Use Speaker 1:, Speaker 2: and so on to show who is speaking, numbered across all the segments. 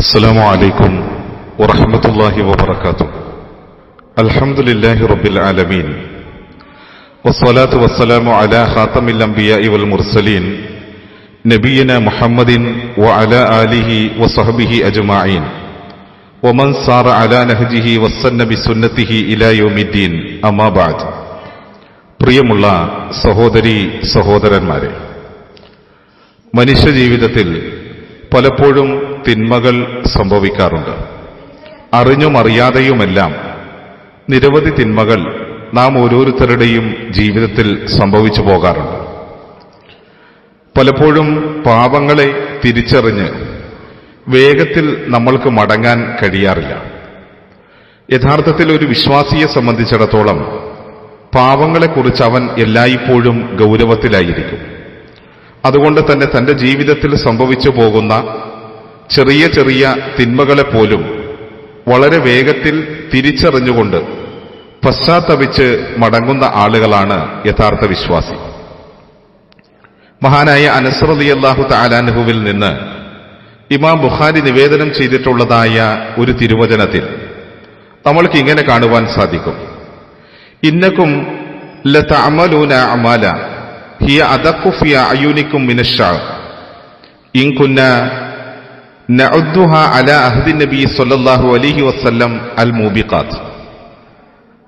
Speaker 1: السلام عليكم ورحمة الله وبركاته الحمد لله رب العالمين والصلاة والسلام على خاتم الأنبياء والمرسلين نبينا محمد وعلى آله وصحبه أجمعين ومن سار على نهجه والسن بسنته إلى يوم الدين أما بعد പ്രിയമുള്ള സഹോദരി സഹോദരന്മാരെ മനുഷ്യജീവിതത്തിൽ പലപ്പോഴും തിന്മകൾ സംഭവിക്കാറുണ്ട്. അറിഞ്ഞും അറിയാതെയുമെല്ലാം നിരവധി തിന്മകൾ നാം ഓരോരുത്തരുടെയും ജീവിതത്തിൽ സംഭവിച്ചു പോകാറുണ്ട്. പലപ്പോഴും പാപങ്ങളെ തിരിച്ചറിഞ്ഞ് വേഗത്തിൽ നമ്മൾക്ക് മടങ്ങാൻ കഴിയാറില്ല. യഥാർത്ഥത്തിൽ ഒരു വിശ്വാസിയെ സംബന്ധിച്ചിടത്തോളം പാവങ്ങളെക്കുറിച്ച് അവൻ എല്ലായ്പ്പോഴും ഗൗരവത്തിലായിരിക്കും. അതുകൊണ്ട് തന്നെ തന്റെ ജീവിതത്തിൽ സംഭവിച്ചു പോകുന്ന ചെറിയ ചെറിയ തിന്മകളെ പോലും വളരെ വേഗത്തിൽ തിരിച്ചറിഞ്ഞുകൊണ്ട് പശ്ചാത്തപിച്ച് മടങ്ങുന്ന ആളുകളാണ് യഥാർത്ഥ വിശ്വാസി. മഹാനായ അനസ്രലി അള്ളാഹു താലാൻഹുവിൽ നിന്ന് ഇമാം ബുഖാരി നിവേദനം ചെയ്തിട്ടുള്ളതായ ഒരു തിരുവചനത്തിൽ നമ്മൾക്ക് ഇങ്ങനെ കാണുവാൻ സാധിക്കും. ഇന്നക്കും ലതഅമലൂന അമാല ഹിയ അദഖു അയൂനിക്കും മിനഷ ഇൻകുന്ന ഇൻ കുന്ന സല്ലല്ലാഹു അലൈഹി വസല്ലം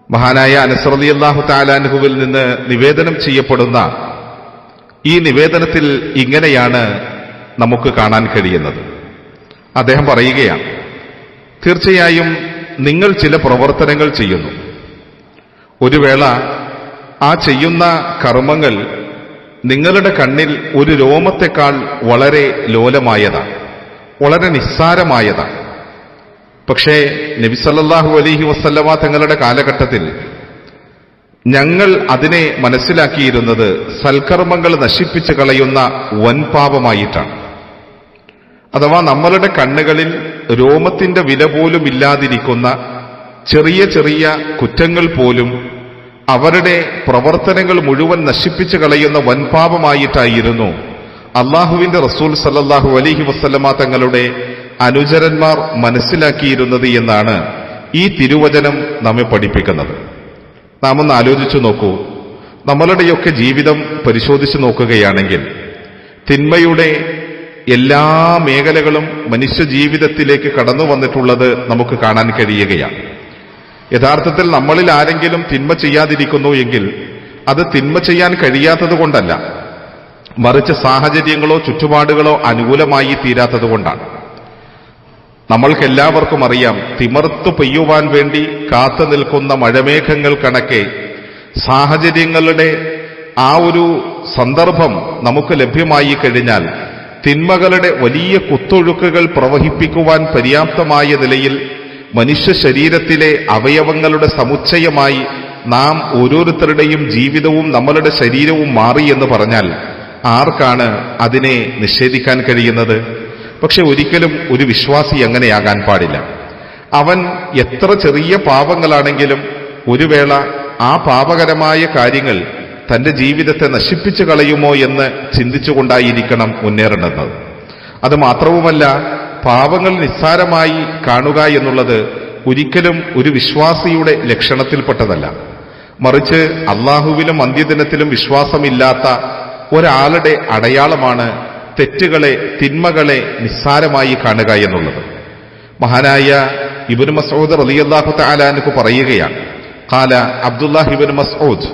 Speaker 1: മഹാനായ അനസ് റളിയല്ലാഹു തആലാൻഹുവിൽ നിന്ന് നിവേദനം ചെയ്യപ്പെടുന്ന ഈ നിവേദനത്തിൽ ഇങ്ങനെയാണ് നമുക്ക് കാണാൻ കഴിയുന്നത്. അദ്ദേഹം പറയുകയാണ് തീർച്ചയായും നിങ്ങൾ ചില പ്രവർത്തനങ്ങൾ ചെയ്യുന്നു. ഒരു വേള ആ ചെയ്യുന്ന കർമ്മങ്ങൾ നിങ്ങളുടെ കണ്ണിൽ ഒരു രോമത്തെക്കാൾ വളരെ ലോലമായതാണ്. വളരെ നിസ്സാരമായതാണ് പക്ഷേ നബിസല്ലാഹു അലഹി വസല്ലമ തങ്ങളുടെ കാലഘട്ടത്തിൽ ഞങ്ങൾ അതിനെ മനസ്സിലാക്കിയിരുന്നത് സൽക്കർമ്മങ്ങൾ നശിപ്പിച്ചു കളയുന്ന വൻപാപമായിട്ടാണ്. അഥവാ നമ്മളുടെ കണ്ണുകളിൽ രോമത്തിന്റെ വില പോലും ഇല്ലാതിരിക്കുന്ന ചെറിയ ചെറിയ കുറ്റങ്ങൾ പോലും അവരുടെ പ്രവർത്തനങ്ങൾ മുഴുവൻ നശിപ്പിച്ചു കളയുന്ന വൻപാപമായിട്ടായിരുന്നു അള്ളാഹുവിന്റെ റസൂൽ സല്ലാഹു അലഹി വസ്ലമ തങ്ങളുടെ അനുചരന്മാർ മനസ്സിലാക്കിയിരുന്നത് എന്നാണ് ഈ തിരുവചനം നമ്മെ പഠിപ്പിക്കുന്നത്. നാം ഒന്ന് ആലോചിച്ചു നോക്കൂ. നമ്മളുടെയൊക്കെ ജീവിതം പരിശോധിച്ചു നോക്കുകയാണെങ്കിൽ തിന്മയുടെ എല്ലാ മേഖലകളും മനുഷ്യ ജീവിതത്തിലേക്ക് കടന്നു വന്നിട്ടുള്ളത് നമുക്ക് കാണാൻ കഴിയുകയാണ്. യഥാർത്ഥത്തിൽ നമ്മളിൽ ആരെങ്കിലും തിന്മ ചെയ്യാതിരിക്കുന്നു എങ്കിൽ അത് തിന്മ ചെയ്യാൻ കഴിയാത്തത് കൊണ്ടല്ല. മറിച്ച് സാഹചര്യങ്ങളോ ചുറ്റുപാടുകളോ അനുകൂലമായി തീരാത്തതുകൊണ്ടാണ് നമ്മൾക്കെല്ലാവർക്കും അറിയാം തിമർത്തു പെയ്യുവാൻ വേണ്ടി കാത്തു നിൽക്കുന്ന മഴമേഘങ്ങൾ കണക്കെ സാഹചര്യങ്ങളുടെ ആ ഒരു സന്ദർഭം നമുക്ക് ലഭ്യമായി കഴിഞ്ഞാൽ തിന്മകളുടെ വലിയ കുത്തൊഴുക്കുകൾ പ്രവഹിപ്പിക്കുവാൻ പര്യാപ്തമായ നിലയിൽ മനുഷ്യ ശരീരത്തിലെ അവയവങ്ങളുടെ സമുച്ചയമായി നാം ഓരോരുത്തരുടെയും ജീവിതവും നമ്മളുടെ ശരീരവും മാറി എന്ന് പറഞ്ഞാൽ ആർക്കാണ് അതിനെ നിഷേധിക്കാൻ കഴിയുന്നത്? പക്ഷെ ഒരിക്കലും ഒരു വിശ്വാസി അങ്ങനെയാകാൻ പാടില്ല. അവൻ എത്ര ചെറിയ പാപങ്ങളാണെങ്കിലും ഒരു വേള ആ പാപകരമായ കാര്യങ്ങൾ തന്റെ ജീവിതത്തെ നശിപ്പിച്ചു കളയുമോ എന്ന് ചിന്തിച്ചുകൊണ്ടായിരിക്കണം മുന്നേറേണ്ടത് അത് മാത്രവുമല്ല പാപങ്ങൾ നിസ്സാരമായി കാണുക എന്നുള്ളത് ഒരിക്കലും ഒരു വിശ്വാസിയുടെ ലക്ഷണത്തിൽപ്പെട്ടതല്ല. മറിച്ച് അള്ളാഹുവിലും അന്ത്യദിനത്തിലും വിശ്വാസമില്ലാത്ത ഒരാളുടെ അടയാളമാണ് തെറ്റുകളെ തിന്മകളെ നിസ്സാരമായി കാണുക എന്നുള്ളത്. മഹാനായ ഇബുൻ മസൂദ് റലിയല്ലാഹു താലാനുക്ക് പറയുകയാണ് കാല അബ്ദുല്ലാഹിബിൻ മസൂദ്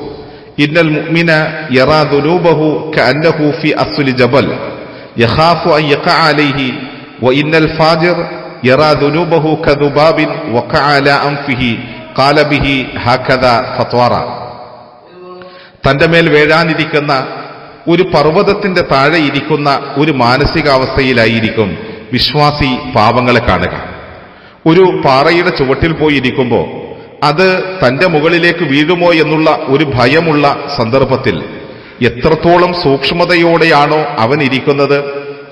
Speaker 1: ഇന്നൽ മുഅ്മിന യറാ ദുനൂബഹു കഅന്നഹു ഫി അസ്ലി ജബൽ യഖാഫു അൻ യഖഅ അലൈഹി വഇന്നൽ ഫാജിർ യറാ ദുനൂബഹു കദുബാബിൻ വഖഅ അലാ അൻഫിഹി ഖാല ബിഹി ഹകദ ഫത്വറ. തന്റെ മേൽ വേഴാനിരിക്കുന്ന ഒരു പർവതത്തിന്റെ താഴെ ഇരിക്കുന്ന ഒരു മാനസികാവസ്ഥയിലായിരിക്കും വിശ്വാസി പാപങ്ങളെ കാണുക. ഒരു പാറയുടെ ചുവട്ടിൽ പോയിരിക്കുമ്പോൾ അത് തന്റെ മുകളിലേക്ക് വീഴുമോ എന്നുള്ള ഒരു ഭയമുള്ള സന്ദർഭത്തിൽ എത്രത്തോളം സൂക്ഷ്മതയോടെയാണോ അവൻ ഇരിക്കുന്നത്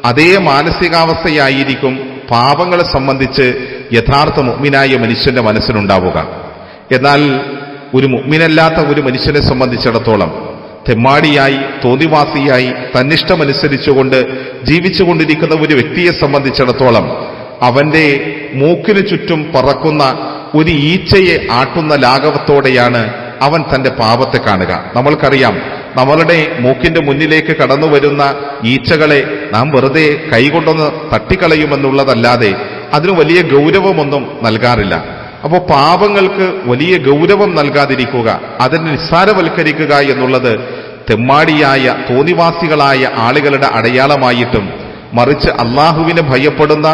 Speaker 1: അതേ മാനസികാവസ്ഥയായിരിക്കും പാപങ്ങളെ സംബന്ധിച്ച് യഥാർത്ഥ മുഗ്മിനായ മനുഷ്യന്റെ മനസ്സിനുണ്ടാവുക എന്നാൽ ഒരു മുഗ്മിനല്ലാത്ത ഒരു മനുഷ്യനെ സംബന്ധിച്ചിടത്തോളം തെമ്മാടിയായി തോന്നിവാസിയായി തന്നിഷ്ടമനുസരിച്ചുകൊണ്ട് ജീവിച്ചുകൊണ്ടിരിക്കുന്ന ഒരു വ്യക്തിയെ സംബന്ധിച്ചിടത്തോളം അവന്റെ മൂക്കിനു ചുറ്റും പറക്കുന്ന ഒരു ഈച്ചയെ ആട്ടുന്ന ലാഘവത്തോടെയാണ് അവൻ തന്റെ പാപത്തെ കാണുക. നമ്മൾക്കറിയാം നമ്മളുടെ മൂക്കിന്റെ മുന്നിലേക്ക് കടന്നു വരുന്ന ഈച്ചകളെ നാം വെറുതെ കൈകൊണ്ടൊന്ന് തട്ടിക്കളയുമെന്നുള്ളതല്ലാതെ അതിന് വലിയ ഗൗരവമൊന്നും നൽകാറില്ല. അപ്പോൾ പാപങ്ങൾക്ക് വലിയ ഗൗരവം നൽകാതിരിക്കുക അതിനെ നിസ്സാരവൽക്കരിക്കുക എന്നുള്ളത് തെമ്മാടിയായ തോന്നിവാസികളായ ആളുകളുടെ അടയാളമായിട്ടും മറിച്ച് അള്ളാഹുവിനെ ഭയപ്പെടുന്ന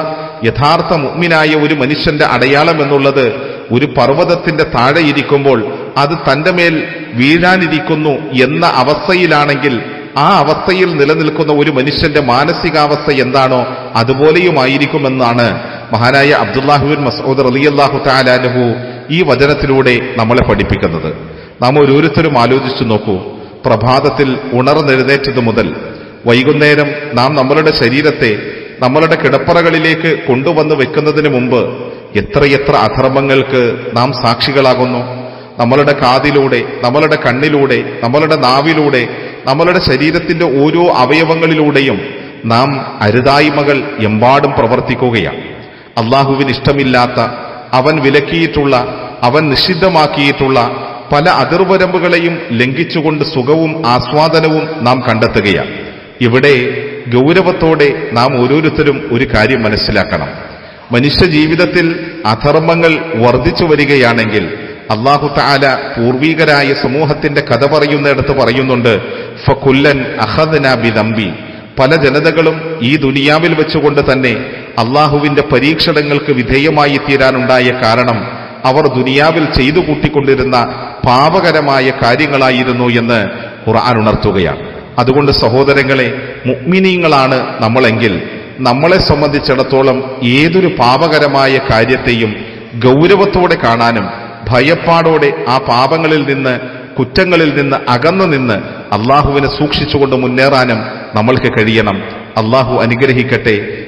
Speaker 1: യഥാർത്ഥ മുഗ്മിനായ ഒരു മനുഷ്യന്റെ അടയാളം എന്നുള്ളത് ഒരു പർവതത്തിന്റെ താഴെ ഇരിക്കുമ്പോൾ അത് തന്റെ മേൽ വീഴാനിരിക്കുന്നു എന്ന അവസ്ഥയിലാണെങ്കിൽ ആ അവസ്ഥയിൽ നിലനിൽക്കുന്ന ഒരു മനുഷ്യന്റെ മാനസികാവസ്ഥ എന്താണോ അതുപോലെയുമായിരിക്കുമെന്നാണ് മഹാനായ അബ്ദുല്ലാഹുബിൻ മസൂദ് റലിയല്ലാഹു താലാനുഹു ഈ വചനത്തിലൂടെ നമ്മളെ പഠിപ്പിക്കുന്നത്. നാം ഓരോരുത്തരും ആലോചിച്ചു നോക്കൂ. പ്രഭാതത്തിൽ ഉണർന്നെഴുന്നേറ്റത് മുതൽ വൈകുന്നേരം നാം നമ്മളുടെ ശരീരത്തെ നമ്മളുടെ കിടപ്പറകളിലേക്ക് കൊണ്ടുവന്ന് വെക്കുന്നതിന് മുമ്പ് എത്രയെത്ര അധർമ്മങ്ങൾക്ക് നാം സാക്ഷികളാകുന്നു. നമ്മളുടെ കാതിലൂടെ നമ്മളുടെ കണ്ണിലൂടെ നമ്മളുടെ നാവിലൂടെ നമ്മളുടെ ശരീരത്തിന്റെ ഓരോ അവയവങ്ങളിലൂടെയും നാം അരുതായ്മകൾ എമ്പാടും പ്രവർത്തിക്കുകയാണ്. അള്ളാഹുവിന് ഇഷ്ടമില്ലാത്ത അവൻ വിലക്കിയിട്ടുള്ള അവൻ നിഷിദ്ധമാക്കിയിട്ടുള്ള പല അതിർവരമ്പുകളെയും ലംഘിച്ചുകൊണ്ട് സുഖവും ആസ്വാദനവും നാം കണ്ടെത്തുകയാണ്. ഇവിടെ ഗൗരവത്തോടെ നാം ഓരോരുത്തരും ഒരു കാര്യം മനസ്സിലാക്കണം. മനുഷ്യ ജീവിതത്തിൽ അധർമ്മങ്ങൾ വർദ്ധിച്ചു വരികയാണെങ്കിൽ അള്ളാഹു താല പൂർവീകരായ സമൂഹത്തിന്റെ കഥ പറയുന്നിടത്ത് പറയുന്നുണ്ട് ഫകുല്ലൻ അഹദന ബിദംബി. പല ജനതകളും ഈ ദുനിയാവിൽ വെച്ചുകൊണ്ട് തന്നെ അള്ളാഹുവിന്റെ പരീക്ഷണങ്ങൾക്ക് വിധേയമായി തീരാനുണ്ടായ കാരണം അവർ ദുനിയാവിൽ ചെയ്തു കൂട്ടിക്കൊണ്ടിരുന്ന പാപകരമായ കാര്യങ്ങളായിരുന്നു എന്ന് ഖുർആൻ ഉണർത്തുകയാണ്. അതുകൊണ്ട് സഹോദരങ്ങളെ മുഗ്മിനീങ്ങളാണ് നമ്മളെങ്കിൽ നമ്മളെ സംബന്ധിച്ചിടത്തോളം ഏതൊരു പാപകരമായ കാര്യത്തെയും ഗൗരവത്തോടെ കാണാനും ഭയപ്പാടോടെ ആ പാപങ്ങളിൽ നിന്ന് കുറ്റങ്ങളിൽ നിന്ന് അകന്നു നിന്ന് അള്ളാഹുവിനെ സൂക്ഷിച്ചുകൊണ്ട് മുന്നേറാനും നമ്മൾക്ക് കഴിയണം. അള്ളാഹു അനുഗ്രഹിക്കട്ടെ.